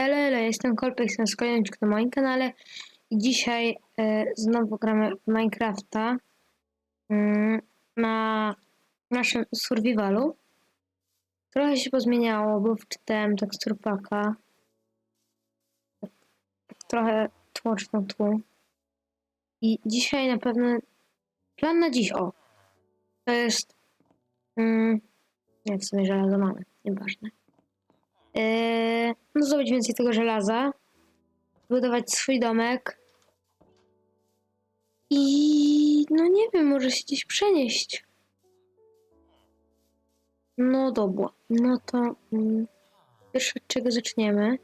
Hello, jestem Kolpek, jestem kolejniczek na moim kanale i dzisiaj e, znowu gramy w Minecrafta mm, na naszym survivalu. Trochę się pozmieniało, bo wczytałem tekstur paka. Tak, tak trochę tłocz na tłu. I dzisiaj na pewno plan na dziś, o, to jest mm, nie, w sumie żelazo mamy, nieważne. Eee, no zdobyć więcej tego żelaza, budować swój domek i no nie wiem, może się gdzieś przenieść. No dobra, no to mm, pierwsze od czego zaczniemy,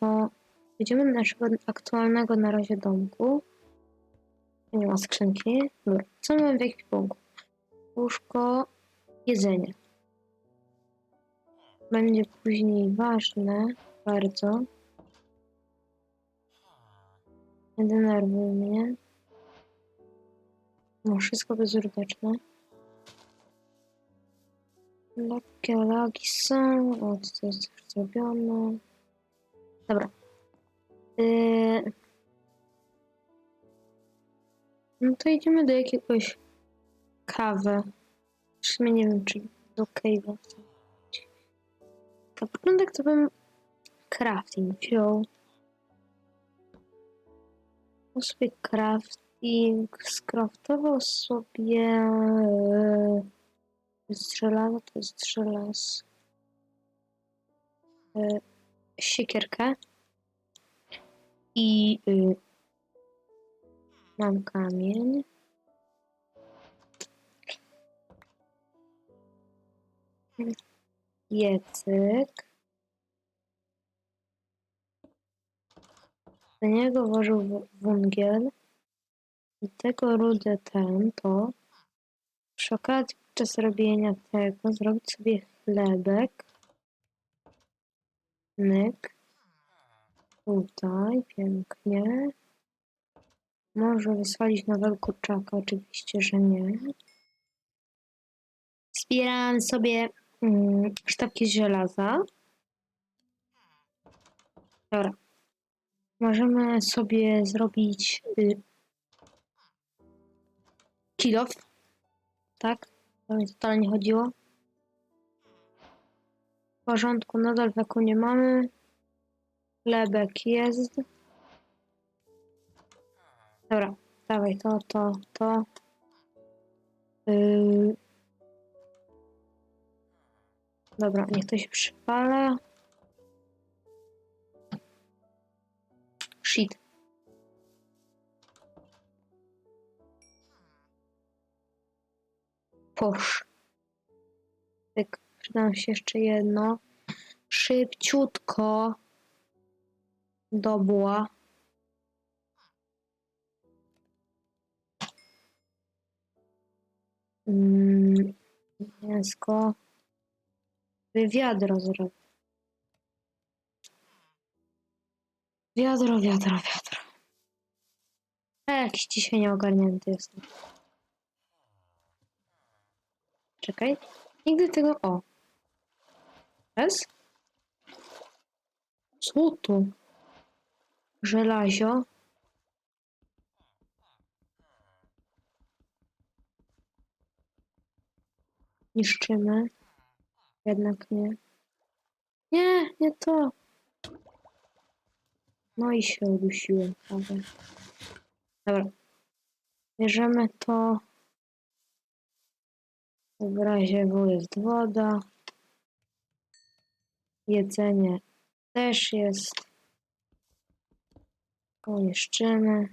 to idziemy do naszego aktualnego na razie domku. Nie ma skrzynki. Dobra, co mamy w ekwipunku? Łóżko, jedzenie będzie później ważne bardzo. Nie denerwuj mnie. No, wszystko bezużyteczne. Lekkie lagi są. O, to jest już zrobione. Dobra. Yy... No to idziemy do jakiegoś kawy. W sumie nie wiem, czy do cave'a. Na początek to bym crafting wziął. Wziął sobie crafting, skraftował sobie e, to jest żelazo, to jest żelaz. E, siekierkę. I y, mam kamień. Piecyk. Do niego włożył węgiel. I tego rudę ten, to przy okazji podczas robienia tego zrobić sobie chlebek. Nyk. Tutaj, pięknie. Może wysłalić nowego kurczaka, oczywiście, że nie. Zbieram sobie mm, sztabki żelaza. Dobra. Możemy sobie zrobić y. Tak? To mi totalnie chodziło. W porządku, nadal weku nie mamy. Chlebek jest. Dobra, dawaj to, to, to. Yy, Dobra, niech to się przypala. Shit. Posz. Tak, przyda nam się jeszcze jedno. Szybciutko. Dobła. Mm, mięsko. Wiadro zrobię. Wiadro, wiadro, wiadro. A, jakiś dzisiaj nieogarnięty jestem. Czekaj. Nigdy tego... O. Jest? Co tu? Żelazio. Niszczymy. Jednak nie. Nie, nie to. No i się udusiłem, prawda? Dobra. Bierzemy to. W razie W jest woda. Jedzenie też jest. To niszczymy.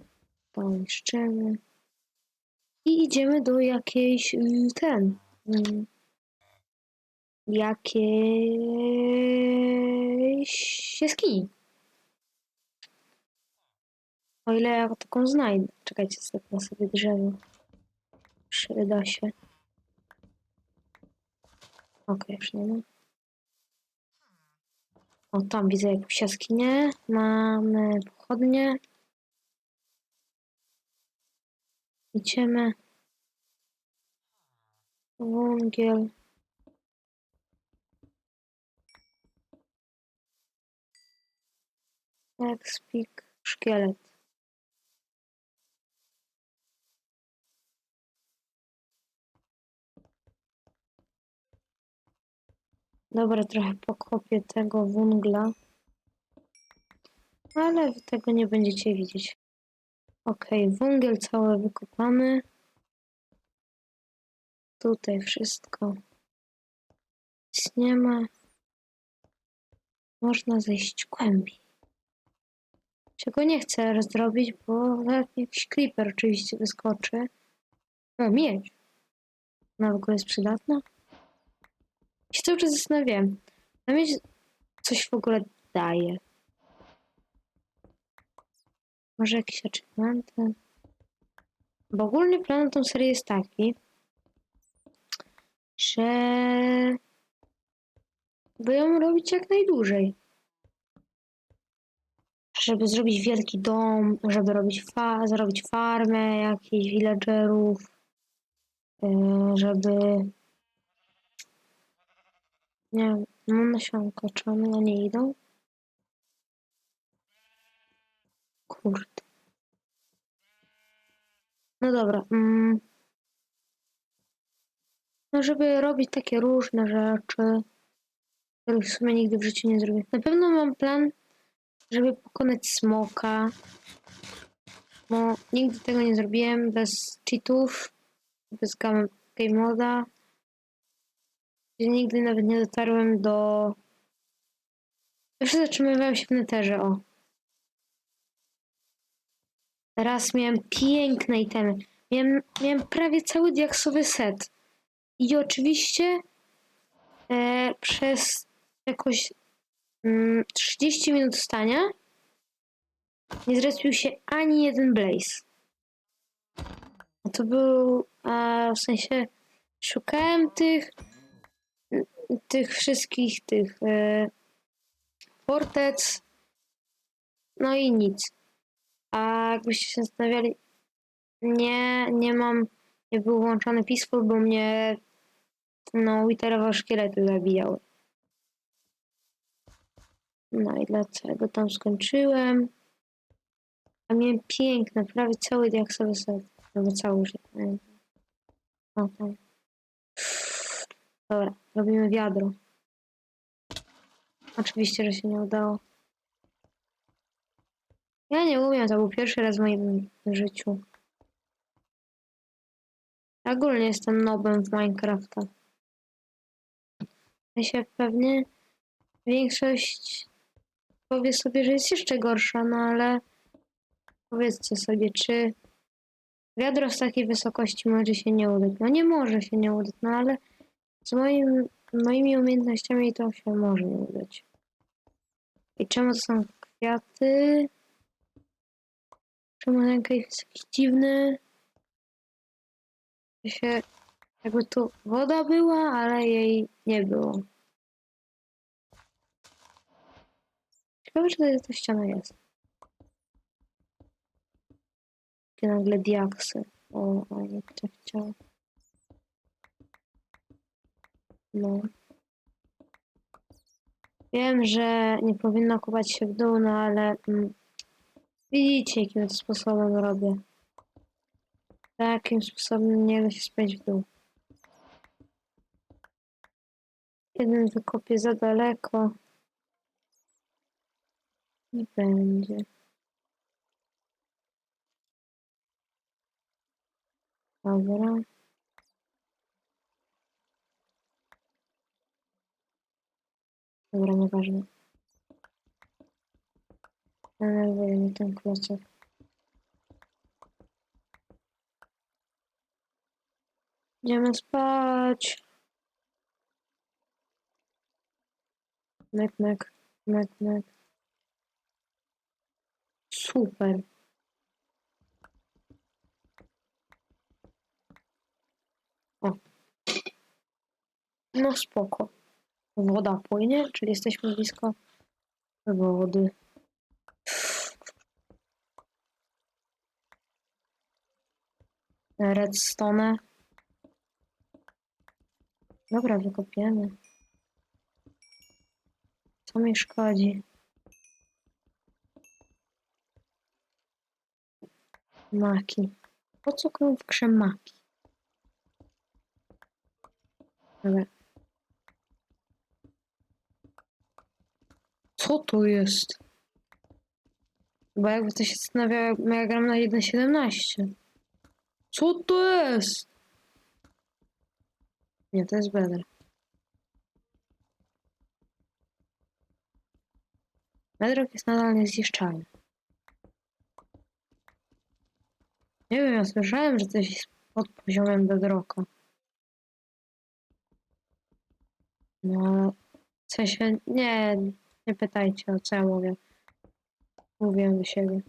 Niszczymy. I idziemy do jakiejś y, ten. Jakiejś jaskini. O ile ja taką znajdę. Czekajcie, stopnę sobie drzewo. Przyda się. Okej, już nie ma. O, tam widzę jakąś jaskinię. Mamy pochodnie. Idziemy. Wągiel. Expik szkielet. Dobra, trochę pokopię tego wungla. Ale tego nie będziecie widzieć. Okej, węgiel cały wykopany. Tutaj wszystko. Nic nie ma. Można zejść głębiej. Czego nie chcę zrobić, bo jakiś creeper oczywiście wyskoczy. O, miedź. Ona w ogóle jest przydatna? się cały czas zastanawiam. A mieć coś w ogóle daje. Może jakieś achievementy? Bo ogólnie plan na tą serię jest taki, że by ją robić jak najdłużej. Żeby zrobić wielki dom, żeby robić fa zrobić farmę jakichś villagerów, yy, żeby nie wiem, mam nasionko, czy one na nie idą? Kurde. No dobra. Mm. No, żeby robić takie różne rzeczy, których w sumie nigdy w życiu nie zrobię. Na pewno mam plan, żeby pokonać smoka. Bo nigdy tego nie zrobiłem bez cheatów, bez game, moda. Nigdy nawet nie dotarłem do... Zawsze zatrzymywałem się w neterze, o. Raz miałem piękne itemy. Miałem, miałem prawie cały diaksowy set. I oczywiście e, przez jakoś 30 minut stania nie zrespił się ani jeden blaze. A to był, a w sensie szukałem tych tych wszystkich tych e, fortec no i nic. A jakbyście się zastanawiali, nie, nie mam, nie był włączony Peaceful, bo mnie no Witterowe szkielety zabijały. No i dlaczego tam skończyłem? A miałem piękne, prawie cały diaksowy set. Albo cały już. nie O, tam. Dobra, robimy wiadro. Oczywiście, że się nie udało. Ja nie umiem, to był pierwszy raz w moim życiu. Ogólnie jestem nobem w Minecrafta. Ja się pewnie większość powie sobie, że jest jeszcze gorsza, no ale powiedzcie sobie, czy wiadro z takiej wysokości może się nie udać? No nie może się nie udać, no ale z moim, moimi umiejętnościami to się może nie udać. I czemu to są kwiaty? Czemu ręka jest jakiś dziwny? Się, jakby tu woda była, ale jej nie było. Ciekawe, czy to ta ściana jest. Takie nagle diaksy. O, a nie tak chciałam. No. Wiem, że nie powinno kopać się w dół, no ale mm, widzicie, jakim sposobem robię. Takim sposobem nie da się spać w dół. Jeden wykopię za daleko. Nie będzie. Dobra. Dobra, nieważne. Denerwuje mnie ten klocek. Idziemy spać. Mek, mek, mek. Super. O. No spoko. Woda płynie, czyli jesteśmy blisko wody. Redstone. Dobra, wykopiemy. Co mi szkodzi? Maki. Po co w grze maki? Dobra. Co to jest? Bo jakby to się zastanawiał, jak ja gram na 1.17. Co to jest? Nie, to jest better. Bedrock jest nadal niezniszczalny. Nie wiem, ja słyszałem, że coś jest pod poziomem Bedrocka. No, w sensie, nie, nie pytajcie o co ja mówię. Mówię do siebie.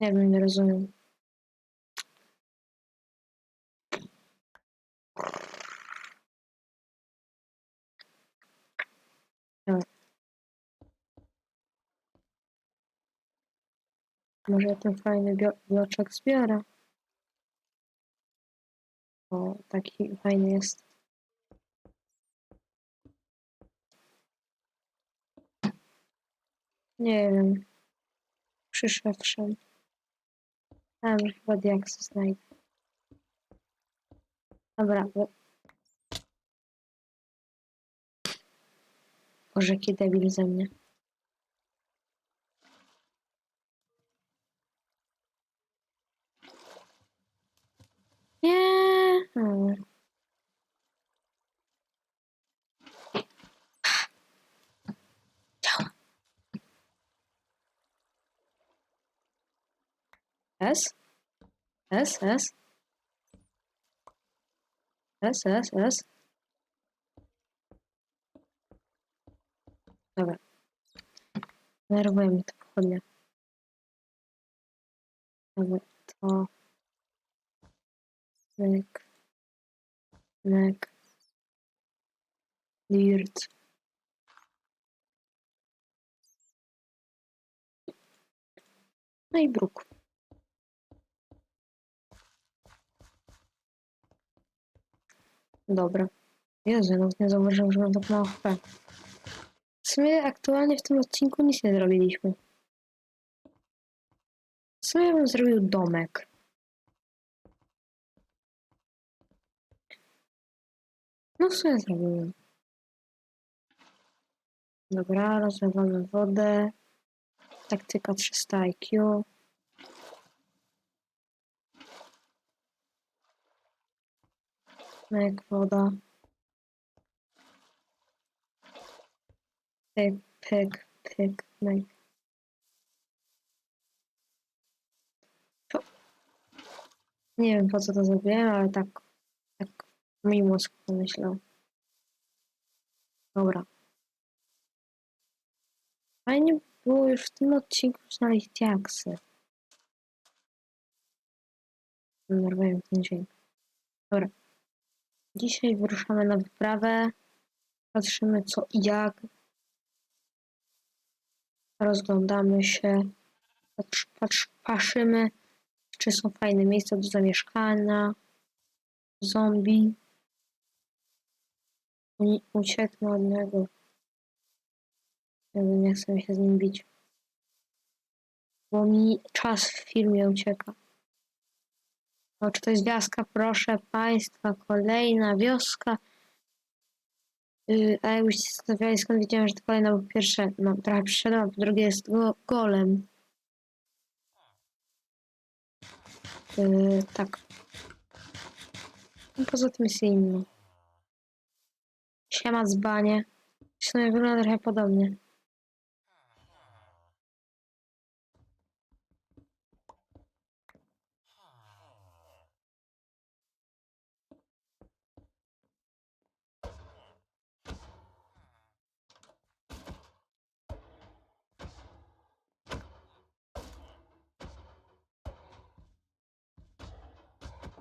Nie wiem, nie rozumiem. Dobra. Może ten fajny bloczek zbiorę. O, taki fajny jest. Nie wiem. Przyszedłszym. Tam chyba diaksy znajdę. Dobra. bo- Boże, jaki debil ze mnie. Nie. O. Działa. S? S, S? S, S, S? Dobra. Nerwuje mnie to pochodnie. Dobra, to... Myk. Myk. Dirt. No i bruk. Dobra. Jezu, nawet nie zauważyłem, że mam tak mało HP. W sumie aktualnie w tym odcinku nic nie zrobiliśmy. W sumie bym zrobił domek. No w sumie zrobiłem. Dobra, rozlewamy wodę. Taktyka 300 IQ. Myk, woda. Pyk, pyk, pyk, myk. Nie wiem po co to zrobiłem, ale tak, tak mój mózg pomyślał. Dobra. Fajnie by było już w tym odcinku znaleźć diaksy. Nerwuję ten. Dobra. Dzisiaj wyruszamy na wyprawę. Patrzymy co i jak. Rozglądamy się. Patrz, patrz, patrzymy, czy są fajne miejsca do zamieszkania. Zombie. Ucieknę od niego. Nie chcę się z nim bić. Bo mi czas w filmie ucieka. O, czy to jest wioska? Proszę Państwa, kolejna wioska. Yy, a jakbyście się zastanawiali, skąd wiedziałem, że to kolejna, bo pierwsze, no trochę przyszedłem, a po drugie jest go, golem. Yy, tak. No, poza tym jest inny. Siema dzbanie. W sumie wygląda trochę podobnie.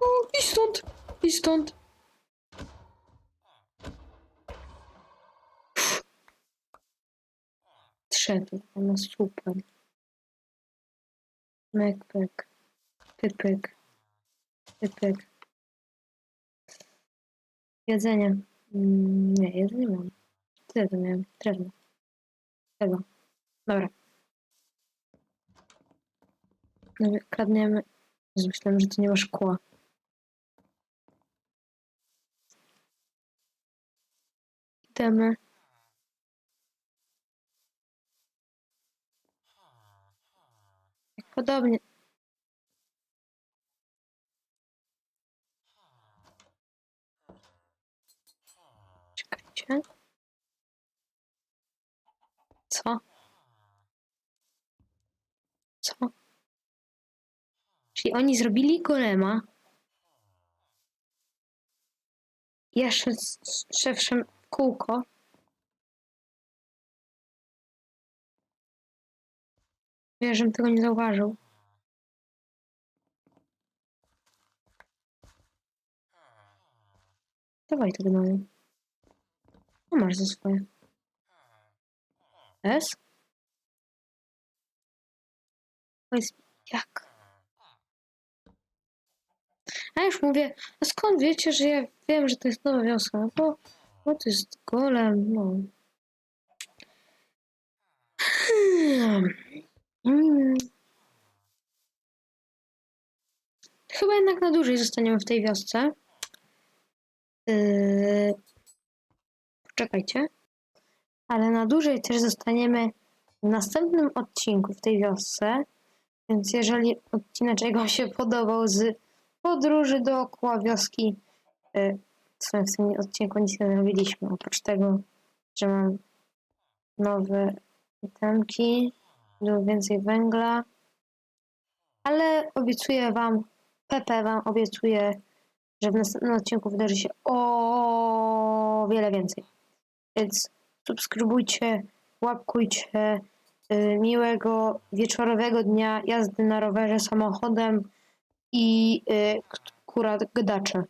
O, i stąd! I stąd! Trzeba, no super. Pyk, pyk. Pyk, pyk. Jedzenie. Mm, nie, jedzenie mam. Tyle to miałem. Drewno. Tego. Dobra. No, Kradniemy. Myślałem, że to nie ma szkła. Jak Podobnie. Czekajcie. Co? Co? Czyli oni zrobili golema. Jeszcze z z szewszem kółko. Wiesz, żebym tego nie zauważył. Dawaj to gnoju. No masz za swoje. S? Powiedz mi, jak? A już mówię, a skąd wiecie, że ja wiem, że to jest nowa wioska? Bo, bo to jest golem, no. Mm. Chyba jednak na dłużej zostaniemy w tej wiosce. Yy... Poczekajcie. Ale na dłużej też zostaniemy w następnym odcinku w tej wiosce. Więc jeżeli odcinek Wam się podobał z podróży dookoła wioski, yy, w sumie w tym odcinku nic nie zrobiliśmy, oprócz tego, że mam nowe itemki, dużo więcej węgla. Ale obiecuję Wam, Pepe Wam obiecuje, że w następnym odcinku wydarzy się o wiele więcej. Więc subskrybujcie, łapkujcie. Y, Miłego wieczorowego dnia jazdy na rowerze, samochodem i y, kura gdacze.